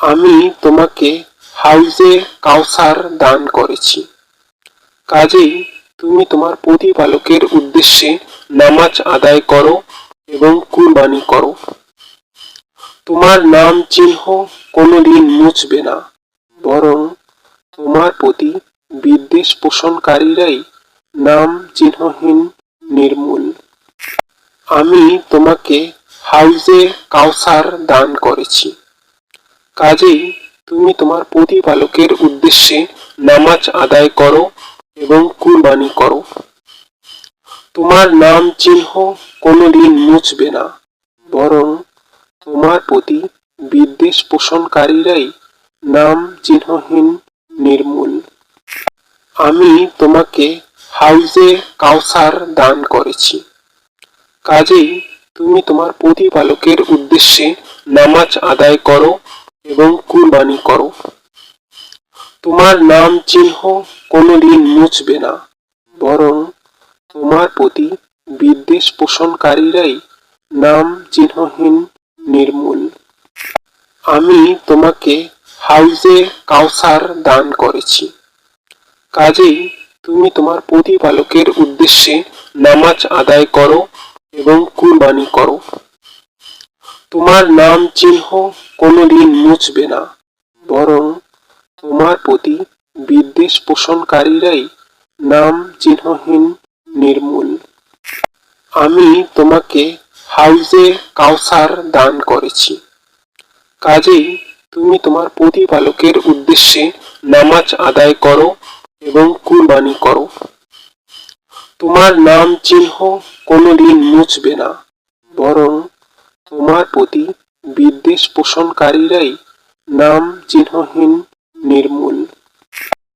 আমি তোমাকে হাউজে কাউসার দান করেছি। কাজেই তুমি তোমার প্রতিপালকের উদ্দেশ্যে নামাজ আদায় করো এবং কুরবানি করো। তোমার নাম চিহ্ন কোনোদিন মুছবে না, বরং তোমার প্রতি বিদ্বেষ পোষণকারীরাই নাম চিহ্নহীন নির্মূল। আমি তোমাকে হাউজে কাউসার দান করেছি। কাজেই তুমি তোমার প্রতিপালকের উদ্দেশ্যে নামাজ আদায় করো এবং কুরবানি করো। তোমার নাম চিহ্ন কোনোদিন মুছবে না, বরং তোমার প্রতি বিদ্বেষ পোষণকারীরাই নাম চিহ্নহীন, নির্মূল। আমি তোমাকে হাউজে কাউসার দান করেছি। কাজেই তুমি তোমার প্রতিপালকের উদ্দেশ্যে নামাজ আদায় করো এবং কুরবানি করো। তোমার নাম চিহ্ন কোনোদিন মুছবে না, বরং তোমার প্রতি বিদ্বেষ পোষণকারীরাই নাম চিহ্নহীন, নির্মূল। আমি তোমাকে হাউজে কাউসার দান করেছি। কাজেই তুমি তোমার প্রতিপালকের উদ্দেশ্যে নামাজ আদায় করো এবং কুরবানি করো। তোমার নাম চিহ্ন কোনোদিন মুছবে না, বরং তোমার প্রতি বিদ্বেষ পোষণকারীরাই নাম চিহ্নহীন নির্মূল। আমি তোমাকে হাউজে কাউসার দান করেছি। কাজেই তুমি তোমার প্রতিপালকের উদ্দেশ্যে নামাজ আদায় করো এবং কুরবানি করো। তোমার নাম চিহ্ন কোনোদিন মুছবে না, বরং তোমার প্রতি বিদ্বেষ পোষণকারীরাই নাম চিহ্নহীন নির্মূল।